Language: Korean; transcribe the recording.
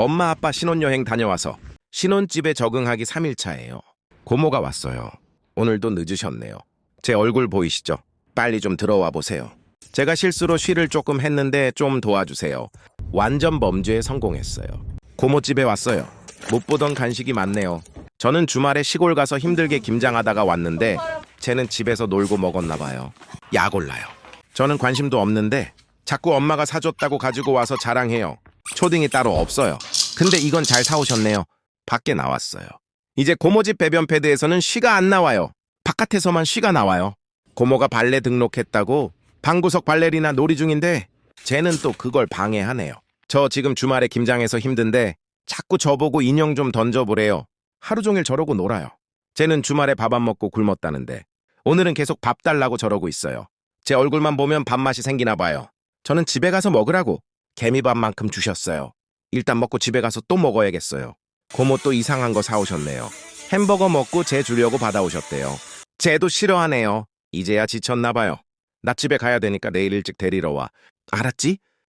엄마 아빠 신혼여행 다녀와서 신혼집에 적응하기 3일 차예요. 고모가 왔어요. 오늘도 늦으셨네요. 제 얼굴 보이시죠? 빨리 좀 들어와 보세요. 제가 실수로 쉬를 조금 했는데 좀 도와주세요. 완전 범죄에 성공했어요. 고모집에 왔어요. 못 보던 간식이 많네요. 저는 주말에 시골 가서 힘들게 김장하다가 왔는데 쟤는 집에서 놀고 먹었나 봐요. 약 올라요. 저는 관심도 없는데 자꾸 엄마가 사줬다고 가지고 와서 자랑해요. 초딩이 따로 없어요. 근데 이건 잘 사오셨네요. 밖에 나왔어요. 이제 고모집 배변 패드에서는 쉬가 안 나와요. 바깥에서만 쉬가 나와요. 고모가 발레 등록했다고 방구석 발레리나 놀이 중인데 쟤는 또 그걸 방해하네요. 저 지금 주말에 김장해서 힘든데 자꾸 저보고 인형 좀 던져보래요. 하루 종일 저러고 놀아요. 쟤는 주말에 밥 안 먹고 굶었다는데 오늘은 계속 밥 달라고 저러고 있어요. 제 얼굴만 보면 밥맛이 생기나 봐요. 저는 집에 가서 먹으라고 개미밥만큼 주셨어요. 일단 먹고 집에 가서 또 먹어야겠어요. 고모 또 이상한 거 사오셨네요. 햄버거 먹고 쟤 주려고 받아오셨대요. 쟤도 싫어하네요. 이제야 지쳤나 봐요. 나 집에 가야 되니까 내일 일찍 데리러 와. 알았지?